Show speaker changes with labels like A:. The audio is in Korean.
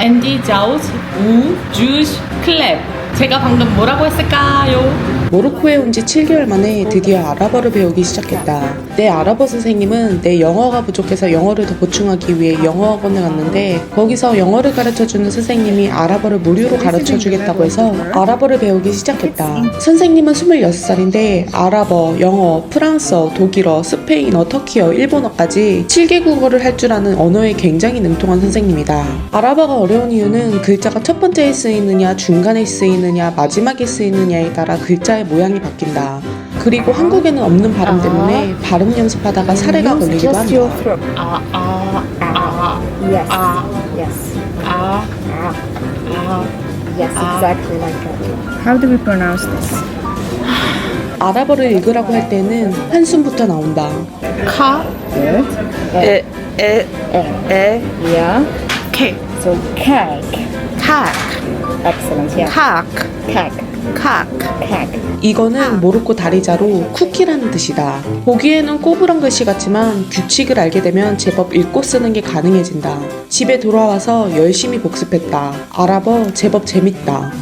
A: 앤디 자우스 우 클랩. 제가 방금 뭐라고 했을까요?
B: 모로코에 온 지 7개월 만에 드디어 아랍어를 배우기 시작했다. 내 아랍어 선생님은 내 영어가 부족해서 영어를 더 보충하기 위해 영어 학원을 갔는데 거기서 영어를 가르쳐주는 선생님이 아랍어를 무료로 가르쳐주겠다고 해서 아랍어를 배우기 시작했다. 선생님은 26살인데 아랍어, 영어, 프랑스어, 독일어, 스페인어, 터키어, 일본어까지 7개 국어를 할 줄 아는 언어에 굉장히 능통한 선생님이다. 아랍어가 어려운 이유는 글자가 첫 번째에 쓰이느냐, 중간에 쓰이느냐, 마지막에 쓰이느냐에 따라 글자의 모양이 바뀐다. 그리고 한국에는 없는 발음 때문에 발음 연습하다가 사례가 걸리기도
C: just your
B: 한다.
C: throat.
A: 아, 아, 아,
C: Yes.
A: Ah.
C: Yes.
A: 아,
C: Ah.
A: 아.
C: Yes,
A: Ah.
C: exactly like that.
D: How do we pronounce this?
B: 아랍어를 읽으라고 할 때는 한숨부터 나온다.
A: 카,
D: Good.
A: 에, 에, 에,
D: Yeah.
A: 케,
C: So cake.
A: 칵,
C: Excellent. Yeah.
A: 칵,
C: Cake.
A: 칵.
B: 이거는 모로코 다리자로 쿠키라는 뜻이다. 보기에는 꼬부랑 글씨 같지만 규칙을 알게 되면 제법 읽고 쓰는 게 가능해진다. 집에 돌아와서 열심히 복습했다. 아랍어 제법 재밌다.